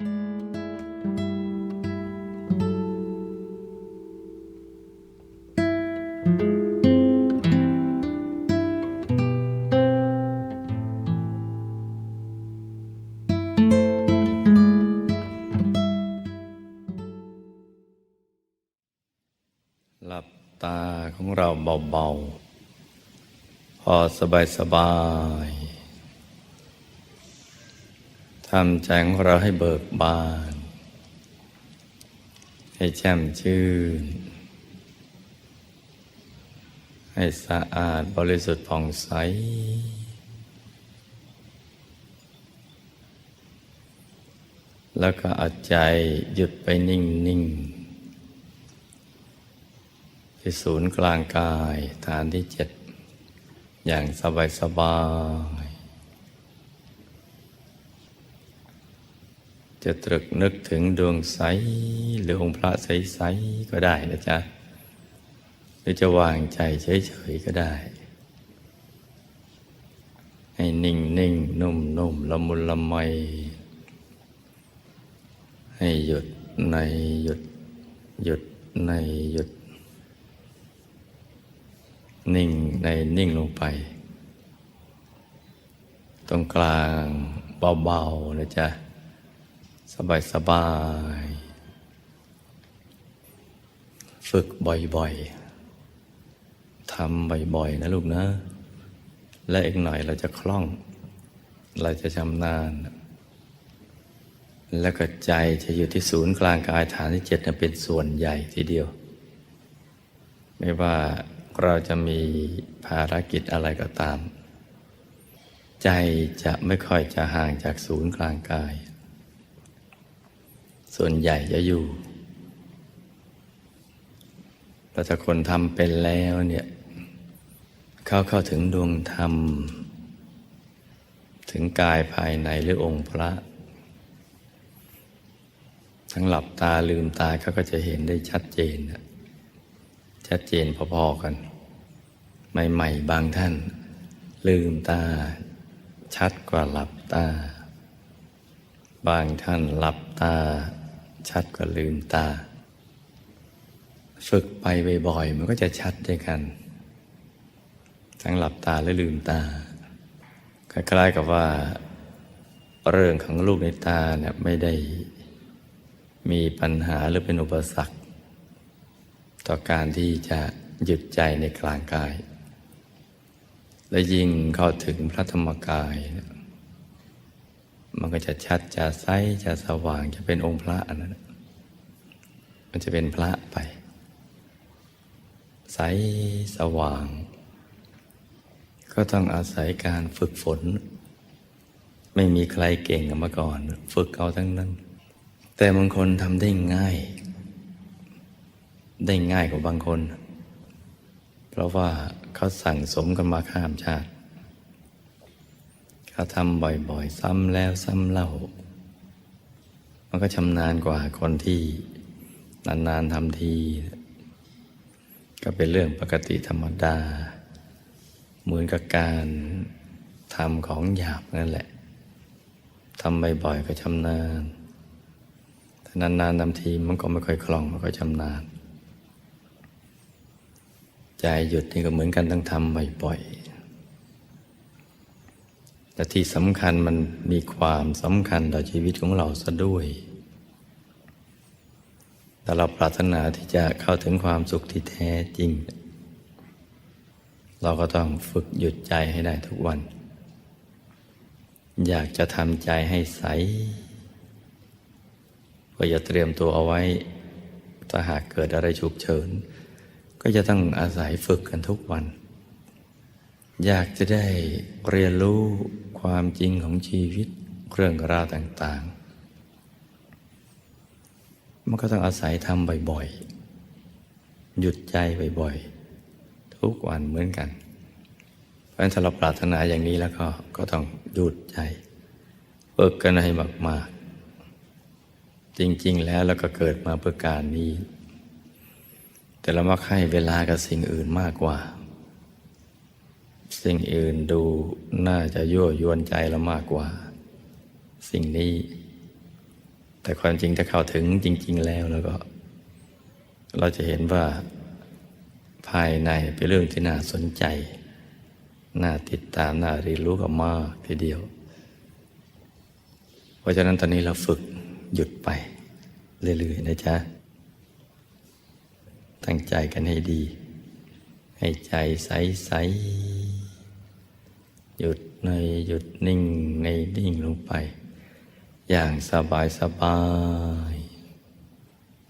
หลับตาของเราเบา ๆ พอสบาย สบาย ทำใจของเราให้เบิกบาน ให้แจ่มชื่น ให้สะอาดบริสุทธิ์ผ่องใส แล้วก็เอาใจหยุดไปนิ่งๆที่ศูนย์กลางกายฐานที่เจ็ดอย่างสบายสบาย จะตรึกนึกถึงดวงใส หรือองค์พระใส ๆ ก็ได้นะจ๊ะ หรือจะวางใจเฉย ๆ ก็ได้ ให้นิ่งนิ่งนุ่มนุ่มละมุนละไม ให้หยุดในหยุด หยุดในหยุด นิ่งในนิ่งลงไป ตรงกลางเบา ๆ นะจ๊ะ สบายสบายๆฝึกบ่อยๆทำบ่อยๆนะลูกนะ และอีกหน่อยเราจะคล่อง เราจะชำนาญแล้วก็ใจจะอยู่ที่ศูนย์กลางกายฐานที่เจ็ดนะเป็นส่วนใหญ่ทีเดียว ไม่ว่าเราจะมีภารกิจอะไรก็ตาม ใจจะไม่ค่อยจะห่างจากศูนย์กลางกาย ส่วนใหญ่จะอยู่แต่ถ้าคนทำเป็นแล้วเนี่ย เข้าเข้าถึงดวงธรรม ถึงกายภายในหรือองค์พระ ทั้งหลับตาลืมตาเขาก็จะเห็นได้ชัดเจน ชัดเจนพอๆกัน ใหม่ ๆ บางท่าน ลืมตา ชัดกว่าหลับตา บางท่านหลับตา ชัดกว่าลืมตา ฝึกไปบ่อยๆมันก็จะชัดด้วยกัน ทั้งหลับตาและลืมตา คล้ายๆกับว่า เรื่องของลูกในตาเนี่ยไม่ได้มีปัญหาหรือเป็นอุปสรรค ต่อการที่จะหยุดใจในกลางกาย และยิ่งเข้าถึงพระธรรมกาย มันก็จะชัดจะใสจะสว่างจะเป็นองค์พระอันนั้นมันจะเป็นพระไป ใสสว่าง ก็ต้องอาศัยการฝึกฝน ไม่มีใครเก่งมาก่อน ฝึกเอาทั้งนั้น แต่บางคนทำได้ง่าย ได้ง่ายกว่าบางคน เพราะว่าเขาสั่งสมกันมาข้ามชาติ เขาทำบ่อยๆ ซ้ำแล้วซ้ำเล่า มันก็ชำนาญกว่าคนที่นานๆทำที ก็เป็นเรื่องปกติธรรมดา เหมือนกับการทำของหยาบนั่นแหละทำบ่อยๆก็ชำนาญแต่นานๆทำทีมันก็ไม่ค่อยคล่องม่ค่อยชำนาญ ใจหยุดนี่ก็เหมือนกันต้องทำบ่อยๆ แต่ที่สำคัญมันมีความสำคัญต่อชีวิตของเราซะด้วยแต่เราปรารถนาที่จะเข้าถึงความสุขที่แท้จริง เราก็ต้องฝึกหยุดใจให้ได้ทุกวัน อยากจะทำใจให้ใส ก็อย่าเตรียมตัวเอาไว้ ถ้าหากเกิดอะไรฉุกเฉิน ก็จะต้องอาศัยฝึกกันทุกวัน อยากจะได้เรียนรู้ ความจริงของชีวิตเรื่องราวต่างๆ มันก็ต้องอาศัยทำบ่อยๆ หยุดใจบ่อยๆ ทุกวันเหมือนกัน เพราะฉะนั้นถ้าเราปรารถนาอย่างนี้แล้วก็ก็ต้องหยุดใจฝึกกันให้มากๆ จริงๆ แล้วเราก็เกิดมาเพื่อการนี้ แต่เรามักให้เวลากับสิ่งอื่นมากกว่า สิ่งอื่นดูน่าจะยั่วยวนใจเรามากกว่า สิ่งนี้ แต่ความจริงถ้าเข้าถึงจริง ๆ แล้วแล้วก็ เราจะเห็นว่าภายในเป็นเรื่องที่น่าสนใจ น่าติดตาม น่าเรียนรู้กันมากทีเดียว เพราะฉะนั้นตอนนี้เราฝึกหยุดไป เรื่อยๆนะจ๊ะ ตั้งใจกันให้ดี ให้ใจใสๆ หยุดในหยุดนิ่งในนิ่งลงไป อย่างสบายสบาย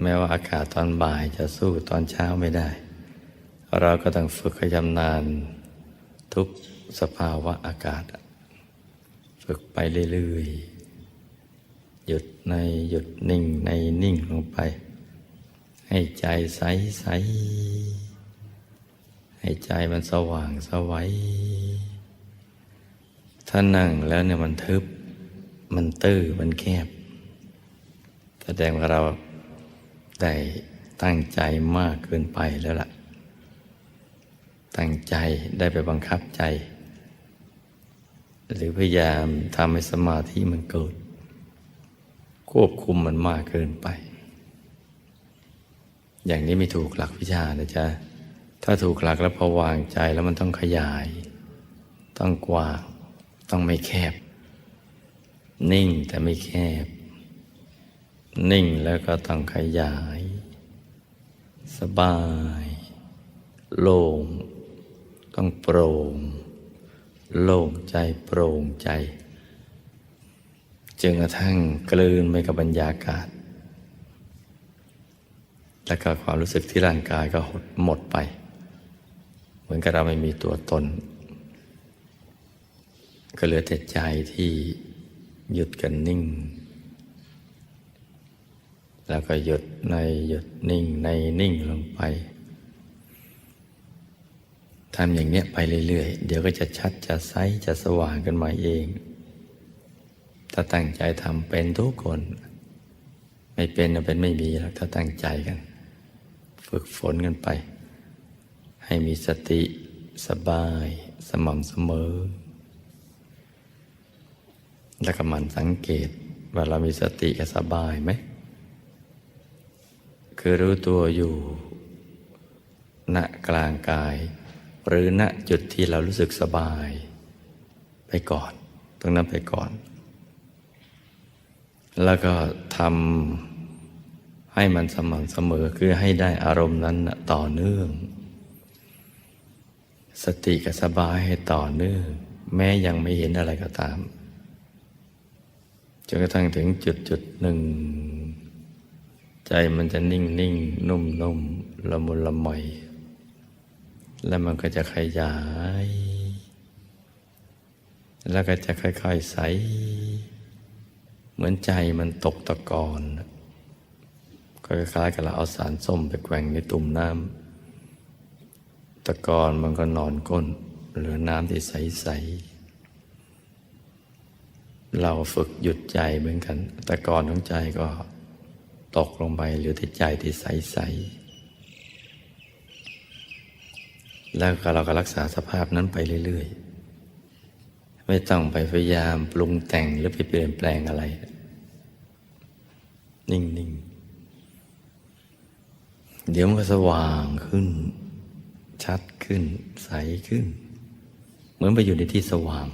แม้ว่าอากาศตอนบ่ายจะสู้ตอนเช้าไม่ได้ เราก็ต้องฝึกขยำนานทุกสภาวะอากาศ ฝึกไปเรื่อยๆ หยุดในหยุดนิ่งในนิ่งลงไป ให้ใจใสใสให้ใจมันสว่างสวัย ถ้านั่งแล้วเนี่ยมันทึบ มันตื้อ มันแคบ แสดงว่าเราได้ตั้งใจมากเกินไปแล้วล่ะ ตั้งใจได้ไปบังคับใจ หรือพยายามทำให้สมาธิมันเกิด ควบคุมมันมากเกินไป อย่างนี้ไม่ถูกหลักวิชานะจ๊ะถ้าถูกหลักแล้วพอวางใจแล้วมันต้องขยาย ต้องกว้าง ต้องไม่แคบ นิ่งแต่ไม่แคบ นิ่งแล้วก็ต้องขยาย สบาย โล่งต้องโปร่ง โล่งใจโปร่งใจจึงกระทั่งกลืนไปกับบรรยากาศ แล้วก็ความรู้สึกที่ร่างกายก็หดหมดไป เหมือนกับเราไม่มีตัวตน ก็เหลือแต่ใจที่หยุดกันนิ่ง แล้วก็หยุดในหยุดนิ่งในนิ่งลงไปทำอย่างเนี้ยไปเรื่อยๆ เดี๋ยวก็จะชัดจะใสจะสว่างกันมาเอง ถ้าตั้งใจทำเป็นทุกคน ไม่เป็นเป็นไม่มีหรอกถ้าตั้งใจกัน ฝึกฝนกันไป ให้มีสติสบายสม่ำเสมอ แล้วก็มันสังเกตว่าเรามีสติสบายไหม คือรู้ตัวอยู่ณกลางกาย หรือณจุดที่เรารู้สึกสบาย ไปก่อน ตรงนั้นไปก่อน แล้วก็ทำให้มันสม่ำเสมอคือให้ได้อารมณ์นั้นต่อเนื่อง สติกับสบายให้ต่อเนื่อง แม้ยังไม่เห็นอะไรก็ตาม นกระทั่งถึงจุดจุดหนึ่ง ใจมันจะนิ่งนิ่งนุ่มนุ่มละมุนละไมแล้วมันก็จะขยาย แล้วก็จะค่อยๆใส เหมือนใจมันตกตะกอนคล้ายๆกับเราเอาสารส้มไปแกว่งในตุ่มน้ำตะกอนมันก็นอนก้น เหลือน้ำที่ใสๆ เราฝึกหยุดใจเหมือนกันตะกอนของใจก็ตกลงไปเหลือแต่ใจที่ใส ๆ แล้วก็เราก็รักษาสภาพนั้นไปเรื่อย ๆ ไม่ต้องไปพยายามปรุงแต่งหรือไปเปลี่ยนแปลงอะไร นิ่ง ๆ เดี๋ยวมันก็สว่างขึ้น ชัดขึ้น ใสขึ้น เหมือนไปอยู่ในที่สว่าง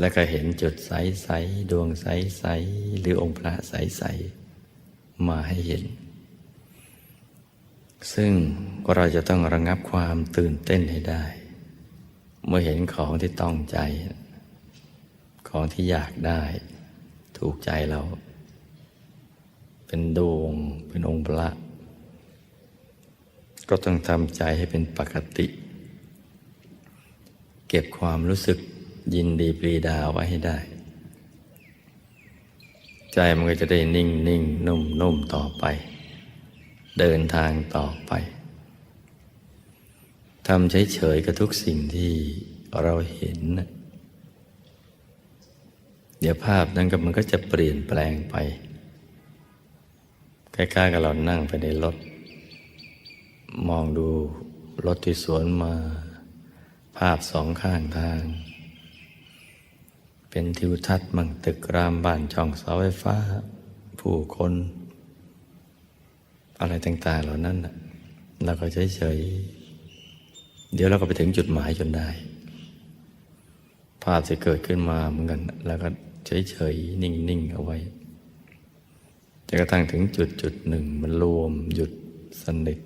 แล้วก็เห็นจุดใส ๆ ดวงใส ๆ หรือองค์พระใส ๆ มาให้เห็น ซึ่งเราจะต้องระงับความตื่นเต้นให้ได้ เมื่อเห็นของที่ต้องใจ ของที่อยากได้ ถูกใจเรา เป็นดวง เป็นองค์พระ ก็ต้องทำใจให้เป็นปกติ เก็บความรู้สึก ยินดีปรีดาไว้ให้ได้ ใจมันก็จะได้นิ่งนิ่งนุ่มนุ่มต่อไป เดินทางต่อไปทำเฉยๆกับทุกสิ่งที่เราเห็น เดี๋ยวภาพนั้นก็มันก็จะเปลี่ยนแปลงไปใกล้ๆกับเรานั่งไปในรถ มองดูรถที่สวนมา ภาพสองข้างทาง เป็นทิวทัศน์มั่งตึกรามบ้านช่องเสาไฟฟ้า ผู้คน อะไรต่างๆเหล่านั้นน่ะเราก็เฉยๆเดี๋ยวเราก็ไปถึงจุดหมายจนได้ ภาพจะเกิดขึ้นมาเหมือนกัน แล้วก็เฉยๆนิ่งๆเอาไว้จนกระทั่งถึงจุดจุดหนึ่งมันรวมหยุดสนิท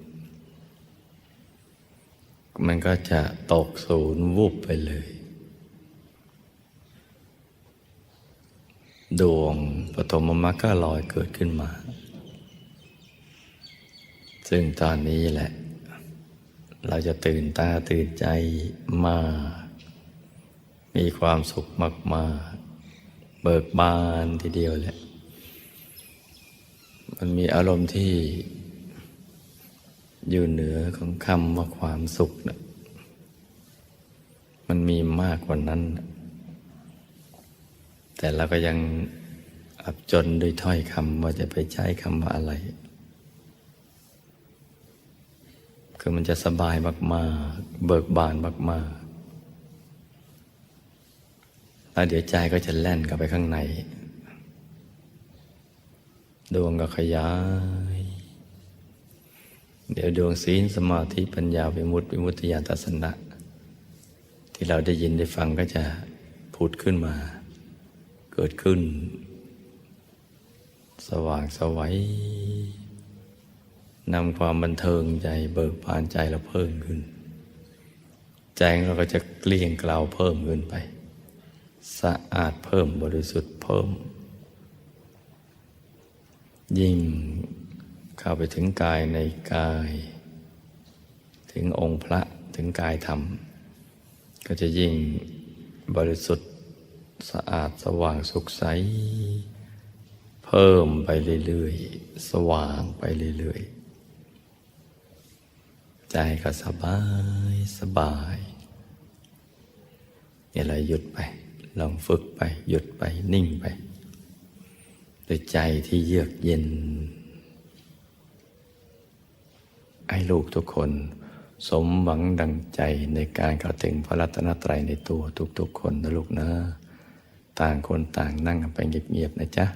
มันก็จะตกศูนย์วูบไปเลย ดวงปฐมมรรคก็ลอยเกิดขึ้นมา ซึ่งตอนนี้แหละ เราจะตื่นตาตื่นใจมาก มีความสุขมาก ๆ เบิกบานทีเดียวแหละ มันมีอารมณ์ที่อยู่เหนือของคำว่าความสุขนะมันมีมากกว่านั้นนะ แต่เราก็ยังอับจนด้วยถ้อยคำว่าจะไปใช้คำว่าอะไร คือมันจะสบายมากๆ เบิกบานมากๆ แล้วเดี๋ยวใจก็จะแล่นกลับไปข้างใน ดวงก็ขยาย เดี๋ยวดวงศีลสมาธิปัญญาวิมุตติวิมุตติญาณทัศนะ ที่เราได้ยินได้ฟังก็จะผุดขึ้นมา เกิดขึ้น สว่างสวัยนำความบันเทิงใจเบิกบานใจเราเพิ่มขึ้น ใจเราก็จะเกลี้ยงเกลาเพิ่มขึ้นไป สะอาดเพิ่มบริสุทธิ์เพิ่ม ยิ่งเข้าไปถึงกายในกาย ถึงองค์พระถึงกายธรรม ก็จะยิ่งบริสุทธิ์ สะอาดสว่างสุขใส เพิ่มไปเรื่อยๆ สว่างไปเรื่อยๆ ใจก็สบายสบายนี่เราหยุดไป ลองฝึกไป หยุดไปนิ่งไปด้วยใจที่เยือกเย็น ให้ลูกทุกคนสมหวังดังใจในการเข้าถึงพระรัตนตรัยในตัวทุกๆคนนะลูกนะ ต่างคนต่างนั่งกันไปเงียบๆนะจ๊ะ